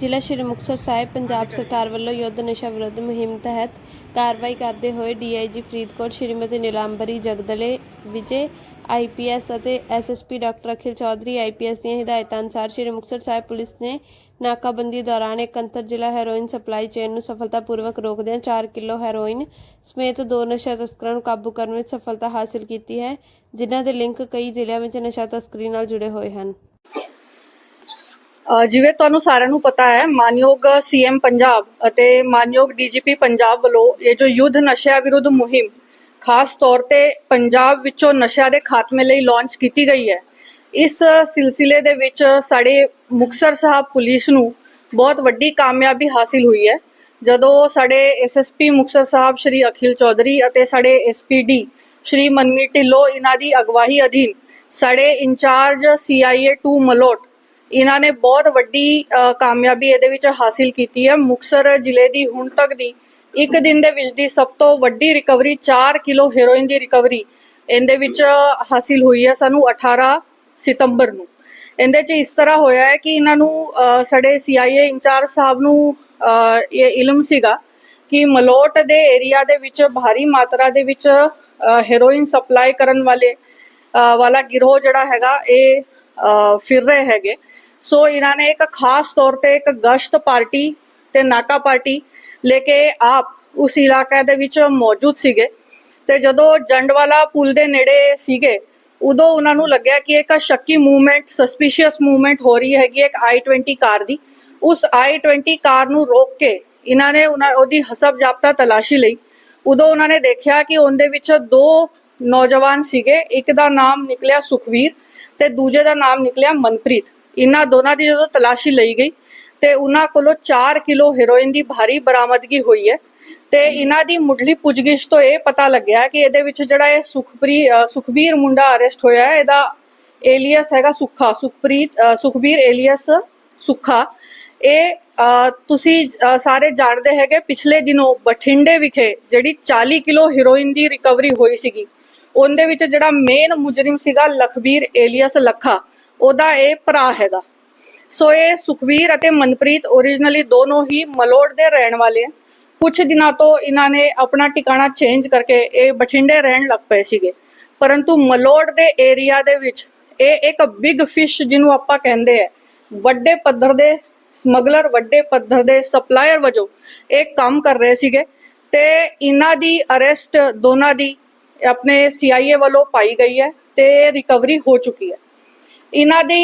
ਜ਼ਿਲ੍ਹਾ ਸ਼੍ਰੀ ਮੁਕਤਸਰ ਸਾਹਿਬ ਪੰਜਾਬ ਸਰਕਾਰ ਵੱਲੋਂ ਯੁੱਧ ਨਸ਼ਾ ਵਿਰੁੱਧ ਮੁਹਿੰਮ ਤਹਿਤ ਕਾਰਵਾਈ ਕਰਦੇ ਹੋਏ ਡੀਆਈਜੀ ਫਰੀਦਕੋਟ ਸ਼੍ਰੀਮਤੀ ਨੀਲਾਂਬਰੀ ਜਗਦਲੇ ਵਿਜੇ ਆਈਪੀਐਸ ਅਤੇ SSP doctor Akhil Chaudhary IPS ਦੀਆਂ ਹਦਾਇਤਾਂ ਅਨੁਸਾਰ ਸ਼੍ਰੀ ਮੁਕਤਸਰ ਸਾਹਿਬ ਪੁਲਿਸ ਨੇ ਨਾਕਾਬੰਦੀ ਦੌਰਾਨ ਇੱਕ ਅੰਤਰ ਜ਼ਿਲ੍ਹਾ ਹੈਰੋਇਨ ਸਪਲਾਈ ਚੇਨ ਨੂੰ ਸਫਲਤਾਪੂਰਵਕ ਰੋਕਦਿਆਂ 4 ਕਿਲੋ ਹੈਰੋਇਨ ਸਮੇਤ ਦੋ ਨਸ਼ਾ ਤਸਕਰਾਂ ਨੂੰ ਕਾਬੂ ਕਰਨ ਵਿੱਚ ਸਫਲਤਾ ਹਾਸਲ ਕੀਤੀ ਹੈ ਜਿਨ੍ਹਾਂ ਦੇ ਲਿੰਕ ਕਈ ਜ਼ਿਲ੍ਹਿਆਂ ਵਿੱਚ ਨਸ਼ਾ ਤਸਕਰੀ ਨਾਲ ਜੁੜੇ ਹੋਏ ਹਨ। ਜਿਵੇਂ ਤੁਹਾਨੂੰ ਸਾਰਿਆਂ ਨੂੰ ਪਤਾ ਹੈ, ਮਾਨਯੋਗ ਸੀਐਮ ਪੰਜਾਬ ਅਤੇ ਮਾਨਯੋਗ ਡੀਜੀਪੀ ਪੰਜਾਬ ਵੱਲੋਂ ਇਹ ਜੋ ਯੁੱਧ ਨਸ਼ਿਆਂ ਵਿਰੁੱਧ ਮੁਹਿੰਮ, ਖਾਸ ਤੌਰ ਤੇ ਪੰਜਾਬ ਵਿੱਚੋਂ ਨਸ਼ਿਆਂ ਦੇ ਖਾਤਮੇ ਲਈ ਲਾਂਚ ਕੀਤੀ ਗਈ ਹੈ, ਇਸ ਸਿਲਸਿਲੇ ਦੇ ਵਿੱਚ ਸਾਡੇ ਮੁਕਤਸਰ ਸਾਹਿਬ ਪੁਲਿਸ ਨੂੰ ਬਹੁਤ ਵੱਡੀ ਕਾਮਯਾਬੀ ਹਾਸਿਲ ਹੋਈ ਹੈ। ਜਦੋਂ ਸਾਡੇ ਐਸਐਸਪੀ ਮੁਕਤਸਰ ਸਾਹਿਬ ਸ਼੍ਰੀ ਅਖਿਲ ਚੌਧਰੀ ਅਤੇ ਸਾਡੇ ਐਸਪੀਡੀ ਸ਼੍ਰੀ ਮਨਮੀਤ ਢਿੱਲੋਂ ਇਹਨਾਂ ਦੀ ਅਗਵਾਈ ਅਧੀਨ ਸਾਡੇ ਇੰਚਾਰਜ ਸੀਆਈਏ 2 ਮਲੋਟ ਇਹਨਾਂ ਨੇ ਬਹੁਤ ਵੱਡੀ ਕਾਮਯਾਬੀ ਇਹਦੇ ਵਿੱਚ ਹਾਸਿਲ ਕੀਤੀ ਹੈ। ਮੁਕਸਰ ਜ਼ਿਲ੍ਹੇ ਦੀ ਹੁਣ ਤੱਕ ਦੀ ਇੱਕ ਦਿਨ ਦੇ ਵਿੱਚ ਦੀ ਸਭ ਤੋਂ ਵੱਡੀ ਰਿਕਵਰੀ 4 ਕਿਲੋ ਹੈਰੋਇਨ ਦੀ ਰਿਕਵਰੀ ਇਹਦੇ ਵਿੱਚ ਹਾਸਿਲ ਹੋਈ ਹੈ ਸਾਨੂੰ 18 ਸਤੰਬਰ ਨੂੰ। ਇਹਦੇ 'ਚ ਇਸ ਤਰ੍ਹਾਂ ਹੋਇਆ ਹੈ ਕਿ ਇਹਨਾਂ ਨੂੰ ਅ, ਸਾਡੇ ਸੀਆਈਏ ਇੰਚਾਰਜ ਸਾਹਿਬ ਨੂੰ ਇਹ ਇਲਮ ਸੀਗਾ ਕਿ ਮਲੋਟ ਦੇ ਏਰੀਆ ਦੇ ਵਿੱਚ ਭਾਰੀ ਮਾਤਰਾ ਦੇ ਵਿੱਚ ਅ, ਹੈਰੋਇਨ ਸਪਲਾਈ ਕਰਨ ਵਾਲੇ ਵਾਲਾ ਗਿਰੋਹ ਜਿਹੜਾ ਹੈਗਾ ਇਹ ਫਿਰ ਰਹੇ ਹੈਗੇ। ਸੋ ਇਹਨਾਂ ਨੇ ਇੱਕ ਖਾਸ ਤੌਰ ਤੇ ਇੱਕ ਗਸ਼ਤ ਪਾਰਟੀ ਤੇ ਨਾਕਾ ਪਾਰਟੀ ਲੈ ਕੇ ਆਪ ਉਸ ਇਲਾਕੇ ਦੇ ਵਿੱਚ ਮੌਜੂਦ ਸੀਗੇ। ਤੇ ਜਦੋਂ ਜੰਡਵਾਲਾ ਪੁਲ ਦੇ ਨੇੜੇ ਸੀਗੇ, ਉਦੋਂ ਉਹਨਾਂ ਨੂੰ ਲੱਗਿਆ ਕਿ ਇੱਕ ਸ਼ੱਕੀ ਮੂਵਮੈਂਟ, ਸਸਪੀਸ਼ੀਅਸ ਮੂਵਮੈਂਟ ਹੋ ਰਹੀ ਹੈਗੀ ਹੈ ਇੱਕ i20 ਕਾਰ ਦੀ। ਉਸ i20 ਕਾਰ ਨੂੰ ਰੋਕ ਕੇ ਇਹਨਾਂ ਨੇ ਉਹਨਾਂ ਉਹਦੀ ਹਸਬ ਜਾਬਤਾ ਤਲਾਸ਼ੀ ਲਈ। ਉਦੋਂ ਉਹਨਾਂ ਨੇ ਦੇਖਿਆ ਕਿ ਉਹਦੇ ਵਿੱਚ ਦੋ ਨੌਜਵਾਨ ਸੀਗੇ, ਇੱਕ ਦਾ ਨਾਮ ਨਿਕਲਿਆ ਸੁਖਵੀਰ ਤੇ ਦੂਜੇ ਦਾ ਨਾਮ ਨਿਕਲਿਆ ਮਨਪ੍ਰੀਤ। ਇਹਨਾਂ ਦੋਨਾਂ ਦੀ ਜਦੋਂ ਤਲਾਸ਼ੀ ਲਈ ਗਈ ਤੇ ਉਹਨਾਂ ਕੋਲੋਂ 4 ਕਿਲੋ ਹੈਰੋਇਨ ਦੀ ਭਾਰੀ ਬਰਾਮਦਗੀ ਹੋਈ ਹੈ ਤੇ ਇਹਨਾਂ ਦੀ ਮੁੱਢਲੀ ਪੁੱਛਗਿੱਛ ਤੋਂ ਇਹ ਪਤਾ ਲੱਗਿਆ ਕਿ ਇਹਦੇ ਵਿੱਚ ਜਿਹੜਾ ਇਹ ਸੁਖਪ੍ਰੀ ਸੁਖਬੀਰ ਮੁੰਡਾ ਅਰੈਸਟ ਹੋਇਆ ਹੈ, ਇਹਦਾ ਏਲੀਅਸ ਹੈਗਾ ਸੁੱਖਾ, ਸੁਖਪ੍ਰੀਤ ਸੁਖਬੀਰ ਏਲੀਅਸ ਸੁੱਖਾ। ਇਹ ਤੁਸੀਂ ਸਾਰੇ ਜਾਣਦੇ ਹੈਗੇ ਪਿਛਲੇ ਦਿਨੋਂ ਬਠਿੰਡੇ ਵਿਖੇ ਜਿਹੜੀ 40 ਕਿਲੋ ਹੀਰੋਇਨ ਦੀ ਰਿਕਵਰੀ ਹੋਈ ਸੀਗੀ। ਉਹਦੇ ਵਿੱਚ ਜਿਹੜਾ ਮੇਨ ਮੁਜਰਮ ਸੀਗਾ ਲਖਬੀਰ ਏਲੀਅਸ ਲੱਖਾ। ਉਹਦਾ ਇਹ ਭਰਾ ਹੈਗਾ। ਸੋ ਇਹ ਸੁਖਵੀਰ ਅਤੇ ਮਨਪ੍ਰੀਤ ਓਰੀਜਨਲੀ ਦੋਨੋਂ ਹੀ ਮਲੋੜ ਦੇ ਰਹਿਣ ਵਾਲੇ ਹੈ ਕੁਝ ਦਿਨਾਂ ਤੋਂ ਇਹਨਾਂ ਨੇ ਆਪਣਾ ਟਿਕਾਣਾ ਚੇਂਜ ਕਰਕੇ ਇਹ ਬਠਿੰਡੇ ਰਹਿਣ ਲੱਗ ਪਏ ਸੀਗੇ। ਪਰੰਤੂ ਮਲੋੜ ਦੇ ਏਰੀਆ ਦੇ ਵਿੱਚ ਇਹ ਇੱਕ ਬਿਗ ਫਿਸ਼ ਜਿਹਨੂੰ ਆਪਾਂ ਕਹਿੰਦੇ ਆ, ਵੱਡੇ ਪੱਧਰ ਦੇ ਸਮਗਲਰ, ਵੱਡੇ ਪੱਧਰ ਦੇ ਸਪਲਾਇਰ ਵਜੋਂ ਇਹ ਕੰਮ ਕਰ ਰਹੇ ਸੀਗੇ ਤੇ ਇਹਨਾਂ ਦੀ ਅਰੈਸਟ ਦੋਨਾਂ ਦੀ ਆਪਣੇ ਸੀਆਈਏ ਵੱਲੋਂ ਪਾਈ ਗਈ ਹੈ ਤੇ ਰਿਕਵਰੀ ਹੋ ਚੁੱਕੀ ਹੈ। ਇਹਨਾਂ ਦੀ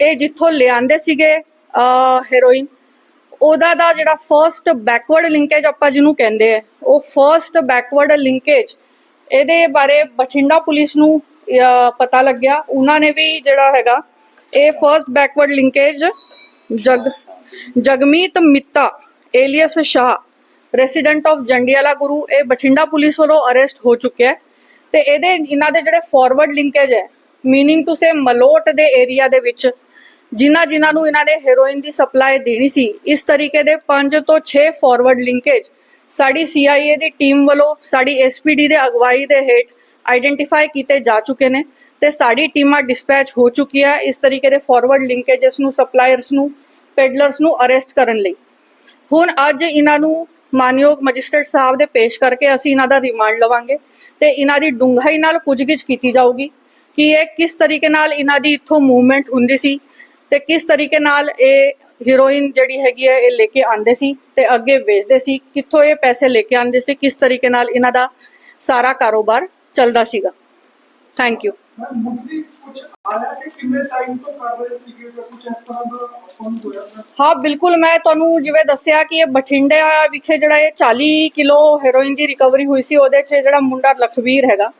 ਇਹ ਜਿੱਥੋਂ ਲਿਆਂਦੇ ਸੀਗੇ ਹੈਰੋਇਨ ਉਹਦਾ ਦਾ ਜਿਹੜਾ ਫਰਸਟ ਬੈਕਵਰਡ ਲਿੰਕੇਜ ਆਪਾਂ ਜਿਹਨੂੰ ਕਹਿੰਦੇ ਆ, ਉਹ ਫਰਸਟ ਬੈਕਵਰਡ ਲਿੰਕੇਜ ਇਹਦੇ ਬਾਰੇ ਬਠਿੰਡਾ ਪੁਲਿਸ ਨੂੰ ਪਤਾ ਲੱਗਿਆ। ਉਹਨਾਂ ਨੇ ਵੀ ਜਿਹੜਾ ਹੈਗਾ, ਇਹ ਫਰਸਟ ਬੈਕਵਰਡ ਲਿੰਕੇਜ ਜਗ, Jagmeet Mitta alias Shah resident of Jandiala Guru, ਇਹ ਬਠਿੰਡਾ ਪੁਲਿਸ ਵੱਲੋਂ ਅਰੈਸਟ ਹੋ ਚੁੱਕਿਆ ਹੈ। ਤੇ ਇਹਦੇ, ਇਹਨਾਂ ਦੇ ਜਿਹੜੇ ਫਾਰਵਰਡ ਲਿੰਕੇਜ ਹੈ ਮੀਨਿੰਗ ਟੂ ਸੇ ਮਲੋਟ ਦੇ ਏਰੀਆ ਦੇ ਵਿੱਚ ਜਿਨ੍ਹਾਂ ਜਿਨ੍ਹਾਂ ਨੂੰ ਇਹਨਾਂ ਨੇ ਹੈਰੋਇਨ ਦੀ ਸਪਲਾਈ ਦੇਣੀ ਸੀ, ਇਸ ਤਰੀਕੇ ਦੇ 5 ਤੋਂ 6 ਫਾਰਵਰਡ ਲਿੰਕੇਜ ਸਾਡੀ CIA ਦੀ ਟੀਮ ਵੱਲੋਂ, ਸਾਡੀ SPD ਦੇ ਅਗਵਾਈ ਦੇ ਹੇਠ ਆਈਡੈਂਟੀਫਾਈ ਕੀਤੇ ਜਾ ਚੁੱਕੇ ਨੇ ਤੇ ਸਾਡੀ ਟੀਮਾਂ ਡਿਸਪੈਚ ਹੋ ਚੁੱਕੀ ਹੈ ਇਸ ਤਰੀਕੇ ਦੇ ਫਾਰਵਰਡ ਲਿੰਕੇजेस ਨੂੰ ਸਪਲਾਇਰਸ ਨੂੰ ਪੈਡਲਰਸ ਨੂੰ ਅਰੈਸਟ ਕਰਨ ਲਈ। ਹੁਣ ਅੱਜ ਇਹਨਾਂ ਨੂੰ ਮਾਨਯੋਗ ਮੈਜਿਸਟਰੇਟ ਸਾਹਿਬ ਦੇ ਪੇਸ਼ ਕਰਕੇ ਅਸੀਂ ਇਹਨਾਂ ਦਾ ਰਿਮਾਂਡ ਲਵਾਂਗੇ ਤੇ ਇਹਨਾਂ ਦੀ ਡੂੰਘਾਈ ਨਾਲ ਪੁੱਛਗਿੱਛ ਕੀਤੀ ਜਾਊਗੀ। ਕਿ ਇਹ ਕਿਸ ਤਰੀਕੇ ਨਾਲ ਇਹਨਾਂ ਦੀ ਇੱਥੋਂ ਮੂਵਮੈਂਟ ਹੁੰਦੀ ਸੀ ਤੇ ਕਿਸ ਤਰੀਕੇ ਨਾਲ ਇਹ ਹੀਰੋਇਨ ਜਿਹੜੀ ਹੈਗੀ ਹੈ ਇਹ ਲੈ ਕੇ ਆਂਦੇ ਸੀ ਤੇ ਅੱਗੇ ਵੇਚਦੇ ਸੀ ਕਿੱਥੋਂ ਇਹ ਪੈਸੇ ਲੈ ਕੇ ਆਂਦੇ ਸੀ ਕਿਸ ਤਰੀਕੇ ਨਾਲ ਇਹਨਾਂ ਦਾ ਸਾਰਾ ਕਾਰੋਬਾਰ ਚੱਲਦਾ ਸੀਗਾ। ਥੈਂਕ ਯੂ ਹਾਂ ਬਿਲਕੁਲ ਮੈਂ ਤੁਹਾਨੂੰ ਜਿਵੇਂ ਦੱਸਿਆ ਕਿ ਇਹ ਬਠਿੰਡੇ ਵਿਖੇ ਜਿਹੜਾ ਇਹ 40 ਕਿਲੋ ਹੈਰੋਇਨ ਦੀ ਰਿਕਵਰੀ ਹੋਈ ਸੀ ਉਹਦੇ 'ਚ ਜਿਹੜਾ ਮੁੰਡਾ ਲਖਵੀਰ ਹੈਗਾ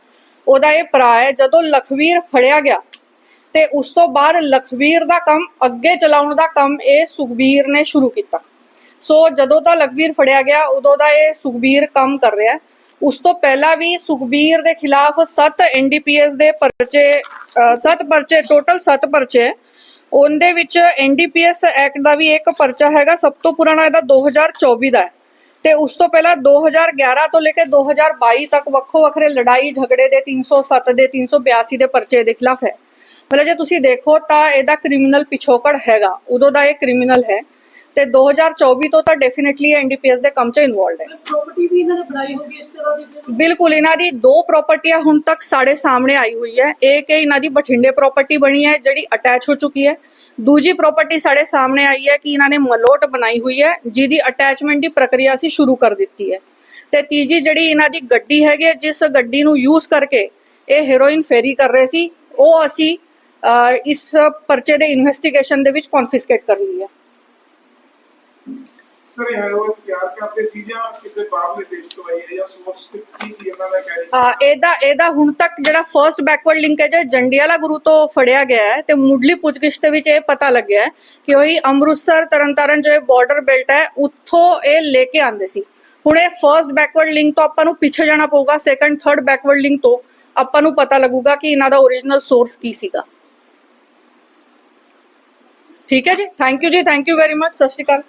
ਉਹਦਾ ਇਹ ਭਰਾ ਹੈ, ਜਦੋਂ ਲਖਵੀਰ ਫੜਿਆ ਗਿਆ ਤੇ ਉਸ ਤੋਂ ਬਾਅਦ ਲਖਵੀਰ ਦਾ ਕੰਮ ਅੱਗੇ ਚਲਾਉਣ ਦਾ ਕੰਮ ਇਹ ਸੁਖਬੀਰ ਨੇ ਸ਼ੁਰੂ ਕੀਤਾ। ਸੋ ਜਦੋਂ ਤਾਂ ਲਖਵੀਰ ਫੜਿਆ ਗਿਆ, ਉਦੋਂ ਦਾ ਇਹ ਸੁਖਬੀਰ ਕੰਮ ਕਰ ਰਿਹਾ ਉਸ ਤੋਂ ਪਹਿਲਾਂ ਵੀ ਸੁਖਬੀਰ ਦੇ ਖਿਲਾਫ 7 ਐਨਡੀਪੀਐਸ ਦੇ ਪਰਚੇ 7 ਪਰਚੇ ਟੋਟਲ 7 ਪਰਚੇ ਉਹਦੇ ਵਿੱਚ ਐਨਡੀਪੀਐਸ ਐਕਟ ਦਾ ਵੀ ਇੱਕ ਪਰਚਾ ਹੈਗਾ, ਸਭ ਤੋਂ ਪੁਰਾਣਾ ਇਹਦਾ 2024 ਦਾ ਹੈ। ਤੇ ਉਸ ਤੋਂ ਪਹਿਲਾਂ 2011 ਤੋਂ ਲੈ ਕੇ 2022 ਤੱਕ ਵੱਖੋ ਵੱਖਰੇ ਲੜਾਈ ਝਗੜੇ ਦੇ 307 ਦੇ 382 ਦੇ ਪਰਚੇ ਦੇ ਖਿਲਾਫ ਹੈ। ਮਤਲਬ ਜੇ ਤੁਸੀਂ ਦੇਖੋ ਤਾਂ ਇਹਦਾ ਕ੍ਰਿਮੀਨਲ ਪਿਛੋਕੜ ਹੈਗਾ। ਉਦੋਂ ਦਾ ਇਹ ਕ੍ਰਿਮੀਨਲ ਹੈ। ਤੇ 2024 ਤੋਂ ਤਾਂ ਡੈਫੀਨਿਟਲੀ ਐਨਡੀਪੀਐਸ ਦੇ ਕੰਮ 'ਚ ਇਨਵੋਲਡ ਹੈ। ਪ੍ਰਾਪਰਟੀ ਵੀ ਇਹਨਾਂ ਨੇ ਬਣਾਈ ਹੋਗੀ ਇਸ ਤਰ੍ਹਾਂ ਦੀ ਫਿਰ? ਬਿਲਕੁਲ ਇਹਨਾਂ ਦੀ ਦੋ ਪ੍ਰਾਪਰਟੀਆਂ ਹੁਣ ਤੱਕ ਸਾਡੇ ਸਾਹਮਣੇ ਆਈ ਹੋਈ ਹੈ। ਇੱਕ ਇਹ ਇਹਨਾਂ ਦੀ ਬਠਿੰਡੇ ਪ੍ਰਾਪਰਟੀ ਬਣੀ ਹੈ ਜਿਹੜੀ ਅਟੈਚ ਹੋ ਚੁੱਕੀ ਹੈ। ਦੂਜੀ ਪ੍ਰਾਪਰਟੀ ਸਾਡੇ ਸਾਹਮਣੇ ਆਈ ਹੈ ਕਿ ਇਹਨਾਂ ਨੇ ਮਲੋਟ ਬਣਾਈ ਹੋਈ ਹੈ ਜਿਹਦੀ ਅਟੈਚਮੈਂਟ ਦੀ ਪ੍ਰਕਿਰਿਆ ਅਸੀਂ ਸ਼ੁਰੂ ਕਰ ਦਿੱਤੀ ਹੈ। ਤੇ ਤੀਜੀ ਜਿਹੜੀ ਇਹਨਾਂ ਦੀ ਗੱਡੀ ਹੈਗੀ ਹੈ, ਜਿਸ ਗੱਡੀ ਨੂੰ ਯੂਜ਼ ਕਰਕੇ ਇਹ ਹੀਰੋਇਨ ਫੇਰੀ ਕਰ ਰਹੇ ਸੀ ਉਹ ਅਸੀਂ ਇਸ ਪਰਚੇ ਦੇ ਇਨਵੈਸਟੀਗੇਸ਼ਨ ਦੇ ਵਿੱਚ ਕਨਫਿਸਕੇਟ ਕਰ ਲਈ ਹੈ। ਸਰ ਇਹ ਹੈਰੋਇਨ ਤਿਆਰ ਕਰਦੇ ਸੀ ਜਾਂ ਕਿਸੇ ਬਾਹਰਲੇ ਦੇਸ਼ ਤੋਂ ਆਈ ਹੈ ਜਾਂ ਸੋਰਸ ਕੀ ਸੀ ਇਹਨਾਂ ਦਾ ਕਹਿ ਹਾਂ, ਇਹਦਾ ਇਹਦਾ ਹੁਣ ਤੱਕ ਜਿਹੜਾ ਫਰਸਟ ਬੈਕਵਰਡ ਲਿੰਕੇਜ ਹੈ ਜੰਡਿਆਲਾ ਗੁਰੂ ਤੋਂ ਫੜਿਆ ਗਿਆ ਹੈ ਤੇ ਮੁੱਢਲੀ ਪੁੱਛਗਿੱਛ ਦੇ ਵਿੱਚ ਇਹ ਪਤਾ ਲੱਗਿਆ ਹੈ ਕਿ ਉਹੀ ਅੰਮ੍ਰਿਤਸਰ, ਤਰਨਤਾਰਨ ਜੋ ਇਹ ਬਾਰਡਰ ਬੈਲਟ ਹੈ, ਉੱਥੋਂ ਇਹ ਲੈ ਕੇ ਆਂਦੇ ਸੀ। ਹੁਣ ਇਹ ਫਰਸਟ ਬੈਕਵਰਡ ਲਿੰਕ ਤੋਂ ਆਪਾਂ ਨੂੰ ਪਿੱਛੇ ਜਾਣਾ ਪਊਗਾ ਸੈਕੰਡ ਥਰਡ ਬੈਕਵਰਡ ਲਿੰਕ ਤੋਂ ਆਪਾਂ ਨੂੰ ਪਤਾ ਲੱਗੂਗਾ ਕਿ ਇਹਨਾਂ ਦਾ origignal ਸੋਰਸ ਕੀ ਸੀਗਾ। ਠੀਕ ਹੈ ਜੀ? ਥੈਂਕ ਯੂ ਜੀ ਥੈਂਕ ਯੂ ਵੈਰੀ ਮਚ ਸਤਿ ਸ਼੍ਰੀ ਅਕਾਲ।